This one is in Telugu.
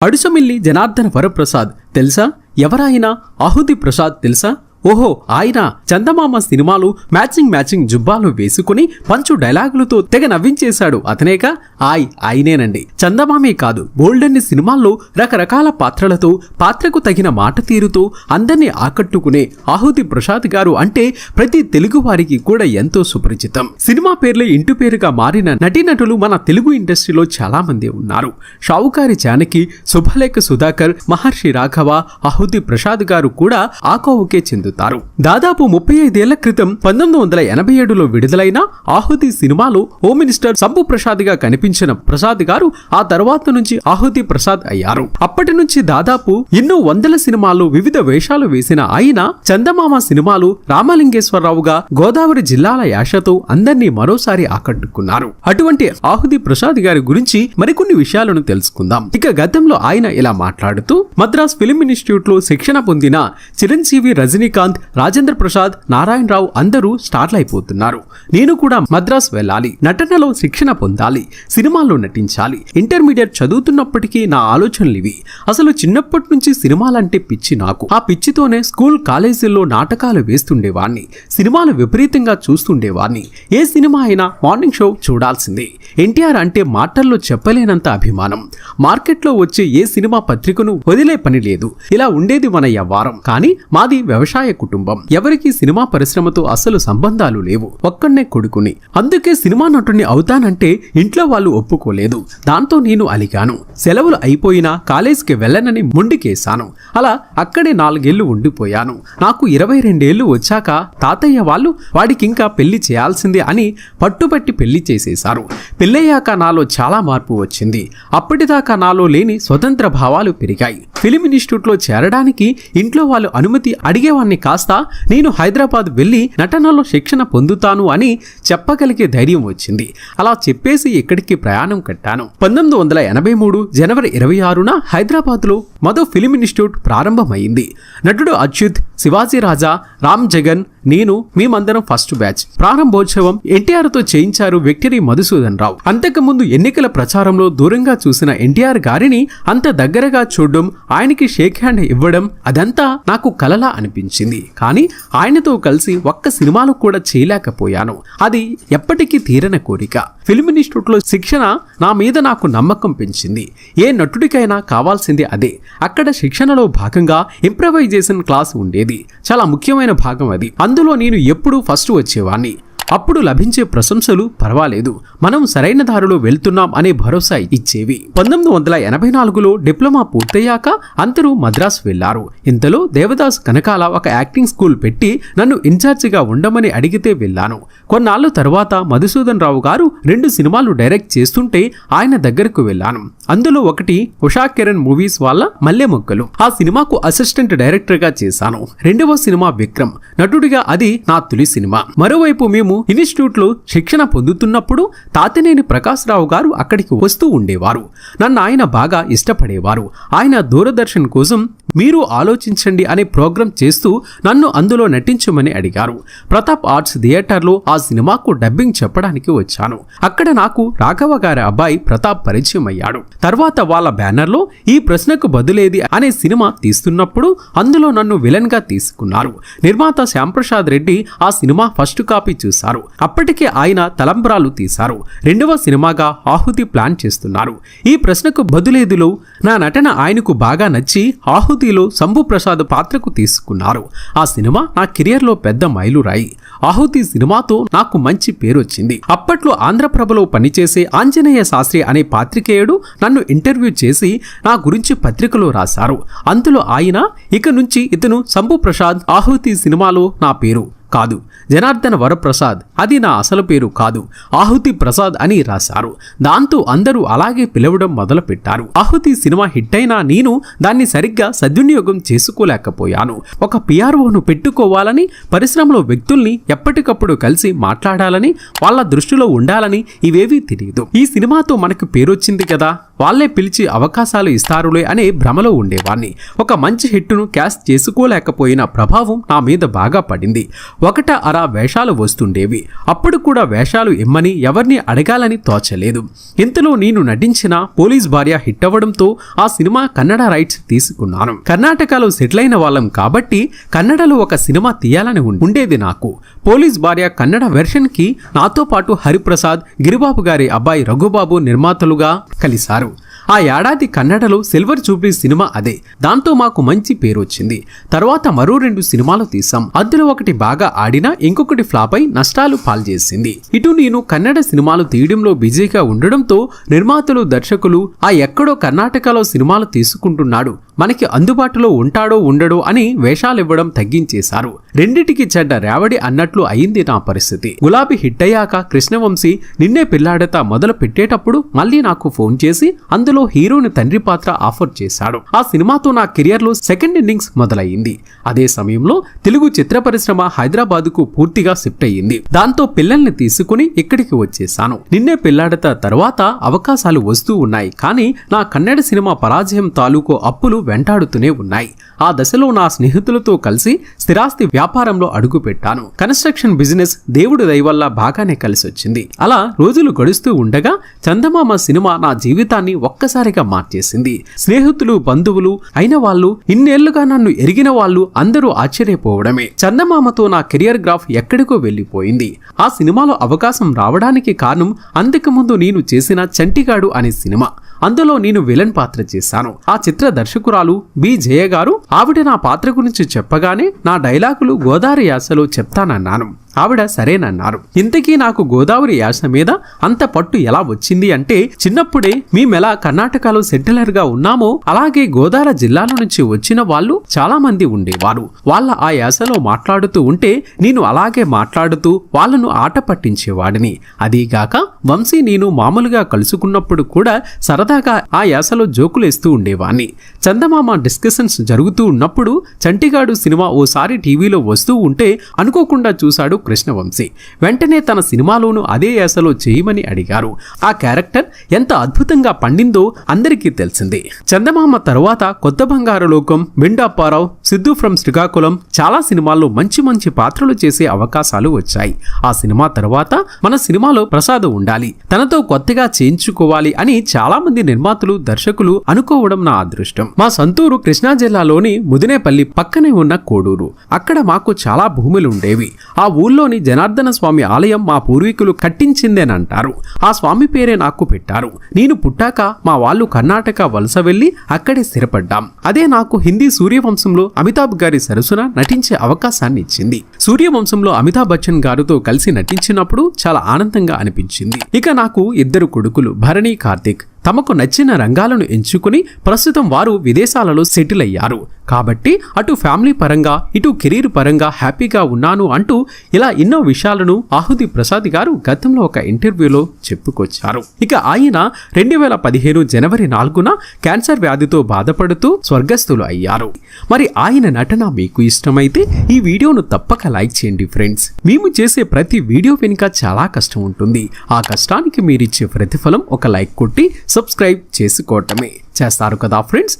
అడుసమిల్లి జనార్దన వరప్రసాద్ తెలుసా? ఎవరాయినా? ఆహుతి ప్రసాద్ తెలుసా? ఓహో ఆయన చందమామ సినిమాలు మ్యాచింగ్ మ్యాచింగ్ జుబ్బాలు వేసుకుని పంచు డైలాగులతో తెగ నవ్వించేశాడు అతనేక. ఆయ్ ఆయనేనండి. చందమామే కాదు బోల్డన్ని సినిమాల్లో రకరకాల పాత్రలతో పాత్రకు తగిన మాట తీరుతో అందరినీ ఆకట్టుకునే ఆహుతి ప్రసాద్ గారు అంటే ప్రతి తెలుగు వారికి కూడా ఎంతో సుపరిచితం. సినిమా పేర్లే ఇంటి పేరుగా మారిన నటీనటులు మన తెలుగు ఇండస్ట్రీలో చాలా మంది ఉన్నారు. షావుకారి జానకి శుభలేఖ సుధాకర్ మహర్షి రాఘవ ఆహుతి ప్రసాద్ గారు కూడా ఆ చెందు పొందుతారు. దాదాపు ముప్పై ఐదేళ్ళ క్రితం పంతొమ్మిది వందల ఎనభై ఏడులో విడుదలైన ఆహుతి సినిమాలో హోమ్ మినిస్టర్ సంబు ప్రసాద్గా కనిపించిన ప్రసాద్ గారు ఆ తర్వాత నుంచి ఆహుతి ప్రసాద్ అయ్యారు. అప్పటి నుంచి దాదాపు ఎన్నో వందల సినిమాలు వివిధ వేషాలు వేసిన ఆయన చందమామ సినిమాలు రామలింగేశ్వరరావుగా గోదావరి జిల్లాల యాషతో అందరినీ మరోసారి ఆకట్టుకున్నారు. అటువంటి ఆహుతి ప్రసాద్ గారి గురించి మరికొన్ని విషయాలను తెలుసుకుందాం. ఇక గతంలో ఆయన ఇలా మాట్లాడుతూ మద్రాస్ ఫిలిం ఇన్స్టిట్యూట్లో శిక్షణ పొందిన చిరంజీవి రజనీకాంత్ రాజేంద్ర ప్రసాద్ నారాయణరావు అందరూ స్టార్లు అయిపోతున్నారు నేను కూడా మద్రాస్ వెళ్ళాలి. నటనలో శిక్షణ పొందాలి. సినిమాల్లో నటించాలి. ఇంటర్మీడియట్ చదువుతున్నప్పటికీ నా ఆలోచనలు ఇవి. అసలు చిన్నప్పటి నుంచి సినిమాలంటే పిచ్చి నాకు. ఆ పిచ్చితోనే స్కూల్ కాలేజీల్లో నాటకాలు వేస్తుండేవాణ్ణి. సినిమాలు విపరీతంగా చూస్తుండేవాణ్ణి. ఏ సినిమా అయినా మార్నింగ్ షో చూడాల్సిందే. ఎన్టీఆర్ అంటే మాటల్లో చెప్పలేనంత అభిమానం. మార్కెట్లో వచ్చే ఏ సినిమా పత్రికను వదిలే పని లేదు. ఇలా ఉండేది మన వ్యవహారం కానీ మాది వ్యవసాయ కుటుంబం. ఎవరికి సినిమా పరిశ్రమతో అసలు సంబంధాలు లేవు. ఒక్కడనే కొడుకుని. అందుకే సినిమా నటుని అవుతానంటే ఇంట్లో వాళ్ళు ఒప్పుకోలేదు. దాంతో నేను అలిగాను. సెలవులు అయిపోయినా కాలేజీకి వెళ్ళనని ముండికేశాను. అలా అక్కడే నాలుగేళ్ళు ఉండిపోయాను. నాకు ఇరవై రెండేళ్ళు వచ్చాక తాతయ్య వాళ్ళు వాడికింకా పెళ్ళి చేయాల్సిందే అని పట్టుబట్టి పెళ్ళి చేసేశారు. పెళ్ళయ్యాక నాలో చాలా మార్పు వచ్చింది. అప్పటిదాకా నాలో లేని స్వతంత్ర భావాలు పెరిగాయి. ఫిలిం ఇన్స్టిట్యూట్లో చేరడానికి ఇంట్లో వాళ్ళు అనుమతి అడిగేవాణ్ణి కాస్త నేను హైదరాబాద్ వెళ్ళి నటనలో శిక్షణ పొందుతాను అని చెప్పగలిగే ధైర్యం వచ్చింది. అలా చెప్పేసి ఇక్కడికి ప్రయాణం కట్టాను. పంతొమ్మిది వందల ఎనభై మూడు జనవరి ఇరవై ఆరున హైదరాబాద్లో మధు ఫిలిం ఇన్స్టిట్యూట్ ప్రారంభమైంది. నటుడు అచ్యుత్ శివాజీ రాజా రామ్ జగన్ నేను మేమందరం ఫస్ట్ బ్యాచ్. ప్రారంభోత్సవం ఎన్టీఆర్తో చేయించారు విక్టరీ మధుసూదన్ రావు. అంతకుముందు ఎన్నికల ప్రచారంలో దూరంగా చూసిన ఎన్టీఆర్ గారిని అంత దగ్గరగా చూడడం ఆయనకి షేక్ హ్యాండ్ ఇవ్వడం అదంతా నాకు కలలా అనిపించింది. కానీ ఆయనతో కలిసి ఒక్క సినిమాలు కూడా చేయలేకపోయాను. అది ఎప్పటికీ తీరన కోరిక. ఫిల్మ్ ఇన్స్టిట్యూట్లో శిక్షణ నా మీద నాకు నమ్మకం పెంచింది. ఏ నటుడికైనా కావాల్సింది అదే. అక్కడ శిక్షణలో భాగంగా ఇంప్రవైజేషన్ క్లాస్ ఉండేది. చాలా ముఖ్యమైన భాగం అది. అందులో నేను ఎప్పుడూ ఫస్ట్ వచ్చేవాణ్ణి. అప్పుడు లభించే ప్రశంసలు పర్వాలేదు. మనం సరైన దారిలో వెళ్తున్నాం అనే భరోసా ఇచ్చేవి. పంతొమ్మిది వందల ఎనభై నాలుగులో డిప్లొమా పూర్తయ్యాక అందరూ మద్రాస్ వెళ్ళారు. ఇంతలో దేవదాస్ కనకాల ఒక యాక్టింగ్ స్కూల్ పెట్టి నన్ను ఇన్ఛార్జిగా ఉండమని అడిగితే వెళ్ళాను. కొన్నాళ్ళు తర్వాత మధుసూదన్ రావు గారు రెండు సినిమాలు డైరెక్ట్ చేస్తుంటే ఆయన దగ్గరకు వెళ్ళాను. అందులో ఒకటి ఉషా కిరణ్ మూవీస్ వాళ్ళ మల్లె మొక్కలు ఆ సినిమాకు అసిస్టెంట్ డైరెక్టర్గా చేశాను. రెండవ సినిమా విక్రమ్. నటుడిగా అది నా తొలి సినిమా. మరోవైపు మేము ఇన్స్టిట్యూట్లో శిక్షణ పొందుతున్నప్పుడు తాతినేని ప్రకాశ్రావు గారు అక్కడికి వస్తూ ఉండేవారు. నన్ను ఆయన బాగా ఇష్టపడేవారు. ఆయన దూరదర్శన్ కోసం మీరు ఆలోచించండి అనే ప్రోగ్రాం చేస్తూ నన్ను అందులో నటించమని అడిగారు. ప్రతాప్ ఆర్ట్స్ థియేటర్లో ఆ సినిమాకు డబ్బింగ్ చెప్పడానికి వచ్చాను. అక్కడ నాకు రాఘవ గారి అబ్బాయి ప్రతాప్ పరిచయం అయ్యాడు. తర్వాత వాళ్ళ బ్యానర్లో ఈ ప్రశ్నకు బదులేది అనే సినిమా తీస్తున్నప్పుడు అందులో నన్ను విలన్గా తీసుకున్నారు. నిర్మాత శ్యాంప్రసాద్ రెడ్డి ఆ సినిమా ఫస్ట్ కాపీ చూశారు. అప్పటికే ఆయన తలంబ్రాలు తీశారు. రెండవ సినిమాగా ఆహుతి ప్లాన్ చేస్తున్నారు. ఈ ప్రశ్నకు బదులేదులో నా నటన ఆయనకు బాగా నచ్చి ఆహుతి ఆహుతిలో శంభు ప్రసాద్ పాత్రకు తీసుకున్నారు. ఆ సినిమా నా కెరియర్లో పెద్ద మైలురాయి. ఆహుతి సినిమాతో నాకు మంచి పేరు వచ్చింది అప్పట్లో ఆంధ్రప్రభలో పనిచేసే ఆంజనేయ శాస్త్రి అనే పాత్రికేయుడు నన్ను ఇంటర్వ్యూ చేసి నా గురించి పత్రికలో రాశారు. అందులో ఆయన ఇక నుంచి ఇతను శంభు ప్రసాద్ ఆహుతి సినిమాలో నా పేరు. కాదు. జనార్దన వరప్రసాద్ అది నా అసలు పేరు కాదు. ఆహుతి ప్రసాద్ అని రాశారు. దాంతో అందరూ అలాగే పిలవడం మొదలుపెట్టారు. ఆహుతి సినిమా హిట్ అయినా నేను దాన్ని సరిగ్గా సద్వినియోగం చేసుకోలేకపోయాను. ఒక పిఆర్ఓను పెట్టుకోవాలని పరిశ్రమలో వ్యక్తుల్ని ఎప్పటికప్పుడు కలిసి మాట్లాడాలని వాళ్ళ దృష్టిలో ఉండాలని ఇవేవీ తెలియదు. ఈ సినిమాతో మనకు పేరొచ్చింది కదా? వాళ్ళే పిలిచి అవకాశాలు ఇస్తారులే అనే భ్రమలో ఉండేవాణ్ణి. ఒక మంచి హిట్టును క్యాష్ చేసుకోలేకపోయిన ప్రభావం నా మీద బాగా పడింది. ఒకట అర వేషాలు వస్తుండేవి. అప్పుడు కూడా వేషాలు ఇమ్మని ఎవరిని అడగాలని తోచలేదు. ఇంతలో నేను నటించిన పోలీస్ భార్య హిట్ అవ్వడంతో ఆ సినిమా కన్నడ రైట్స్ తీసుకున్నాను. కర్ణాటకలో సెటిల్ అయిన వాళ్ళం కాబట్టి కన్నడలో ఒక సినిమా తీయాలని ఉండేది నాకు. పోలీస్ భార్య కన్నడ వెర్షన్కి నాతో పాటు హరిప్రసాద్ గిరిబాబు గారి అబ్బాయి రఘుబాబు నిర్మాతలుగా కలిశారు. ఆ ఏడాది కన్నడలో సిల్వర్ జూబ్లీ సినిమా అదే. దాంతో మాకు మంచి పేరు వచ్చింది తర్వాత మరో రెండు సినిమాలు తీసాం అందులో ఒకటి బాగా ఆడినా ఇంకొకటి ఫ్లాప్ అయి నష్టాలు పాల్చేసింది ఇటు నేను కన్నడ సినిమాలు తీయడంలో బిజీగా ఉండడంతో నిర్మాతలు దర్శకులు ఆ ఎక్కడో కర్ణాటకలో సినిమాలు తీసుకుంటున్నాడు. మనకి అందుబాటులో ఉంటాడో ఉండడో అని వేషాలివ్వడం తగ్గించేశారు. రెండిటికి చెడ్డ రేవడి అన్నట్లు అయింది నా పరిస్థితి. గులాబీ హిట్ అయ్యాక కృష్ణవంశీ నిన్నే పిల్లాడత మొదలు పెట్టేటప్పుడు మళ్ళీ నాకు ఫోన్ చేసి అందులో హీరోని తండ్రి పాత్ర ఆఫర్ చేశాడు. ఆ సినిమాతో నా కెరియర్లో సెకండ్ ఇన్నింగ్స్ మొదలయ్యింది. అదే సమయంలో తెలుగు చిత్ర పరిశ్రమ హైదరాబాద్కు పూర్తిగా షిఫ్ట్ అయ్యింది. దాంతో పిల్లల్ని తీసుకుని ఇక్కడికి వచ్చేసాను నిన్నే పిల్లాడత తర్వాత అవకాశాలు వస్తూ ఉన్నాయి. కానీ నా కన్నడ సినిమా పరాజయం తాలూకు అప్పులు వెంటాడుతూనే ఉన్నాయి. ఆ దశలో నా స్నేహితులతో కలిసి స్థిరాస్తి వ్యాపారంలో అడుగుపెట్టాను. కన్స్ట్రక్షన్ బిజినెస్ దేవుడి దయవల్ల బాగానే కలిసి వచ్చింది అలా రోజులు గడుస్తూ ఉండగా చందమామ సినిమా నా జీవితాన్ని ఒక్కసారిగా మార్చేసింది. స్నేహితులు బంధువులు అయిన వాళ్ళు ఇన్నేళ్ళుగా నన్ను ఎరిగిన వాళ్ళు అందరూ ఆశ్చర్యపోవడమే. చందమామతో నా కెరియర్ గ్రాఫ్ ఎక్కడికో వెళ్ళిపోయింది. ఆ సినిమాలో అవకాశం రావడానికి కారణం అంతకుముందు నేను చేసిన చంటిగాడు అనే సినిమా. అందులో నేను విలన్ పాత్ర చేశాను. ఆ చిత్ర దర్శకురాలు బి. జయ గారు ఆవిడ నా పాత్ర గురించి చెప్పగానే నా డైలాగులు గోదావరి యాసలో చెప్తానన్నాను. ఆవిడ సరేనన్నారు. ఇంతకీ నాకు గోదావరి యాస మీద అంత పట్టు ఎలా వచ్చింది అంటే చిన్నప్పుడే మేమెలా కర్ణాటకలో సెటిలర్గా ఉన్నామో అలాగే గోదావరి జిల్లాల నుంచి వచ్చిన వాళ్ళు చాలా మంది ఉండేవారు. వాళ్ళ ఆ యాసలో మాట్లాడుతూ ఉంటే నేను అలాగే మాట్లాడుతూ వాళ్ళను ఆట పట్టించేవాడిని. అదీగాక వంశీ నేను మామూలుగా కలుసుకున్నప్పుడు కూడా సరదాగా ఆ యాసలో జోకులేస్తూ ఉండేవాణ్ణి చందమామ డిస్కషన్స్ జరుగుతూ ఉన్నప్పుడు చంటిగాడు సినిమా ఓసారి టీవీలో వస్తూ ఉంటే అనుకోకుండా చూశాడు కృష్ణవంశీ. వెంటనే తన సినిమాలోనూ అదే యాసలో చేయమని అడిగారు. ఆ క్యారెక్టర్ ఎంత అద్భుతంగా పండిందో అందరికీ తెలిసింది. చందమామ తరువాత కొత్త బంగారు లోకం మిండాపారావు సిద్ధు ఫ్రమ్ శ్రీకాకుళం చాలా సినిమాల్లో మంచి మంచి పాత్రలు చేసే అవకాశాలు వచ్చాయి. ఆ సినిమా తర్వాత మన సినిమాలో ప్రసాద్ ఉండాలి. తనతో కొత్తగా చేయించుకోవాలి అని చాలా మంది నిర్మాతలు దర్శకులు అనుకోవడం నా అదృష్టం. మా సొంతూరు కృష్ణా జిల్లాలోని ముదినేపల్లి పక్కనే ఉన్న కోడూరు. అక్కడ మాకు చాలా భూములు ఉండేవి. ఆ ఊరు ఊళ్ళోని జనార్దన స్వామి ఆలయం మా పూర్వీకులు కట్టించిందేనంటారు. ఆ స్వామి పేరే నాకు పెట్టారు. నేను పుట్టాక మా వాళ్ళు కర్ణాటక వలస వెళ్ళి అక్కడే స్థిరపడ్డాం. అదే నాకు హిందీ సూర్యవంశంలో అమితాబ్ గారి సరసన నటించే అవకాశాన్ని ఇచ్చింది. సూర్యవంశంలో అమితాబ్ బచ్చన్ గారితో కలిసి నటించినప్పుడు చాలా ఆనందంగా అనిపించింది. ఇక నాకు ఇద్దరు కొడుకులు భరణి కార్తిక్ తమకు నచ్చిన రంగాలను ఎంచుకుని ప్రస్తుతం వారు విదేశాలలో సెటిల్ అయ్యారు. కాబట్టి అటు ఫ్యామిలీ పరంగా ఇటు కెరీర్ పరంగా హ్యాపీగా ఉన్నాను అంటూ ఇలా ఎన్నో విషయాలను ఆహుతి ప్రసాద్ గారు గతంలో ఒక ఇంటర్వ్యూలో చెప్పుకొచ్చారు. ఇక ఆయన రెండు వేల పదిహేను జనవరి నాలుగున క్యాన్సర్ వ్యాధితో బాధపడుతూ స్వర్గస్థులు అయ్యారు. మరి ఆయన నటన మీకు ఇష్టమైతే ఈ వీడియోను తప్పక లైక్ చేయండి ఫ్రెండ్స్. మేము చేసే ప్రతి వీడియో వెనుక చాలా కష్టం ఉంటుంది. ఆ కష్టానికి మీరిచ్చే ప్రతిఫలం ఒక లైక్ కొట్టి సబ్స్క్రైబ్ చేసుకోవటమే. చేస్తారు కదా ఫ్రెండ్స్?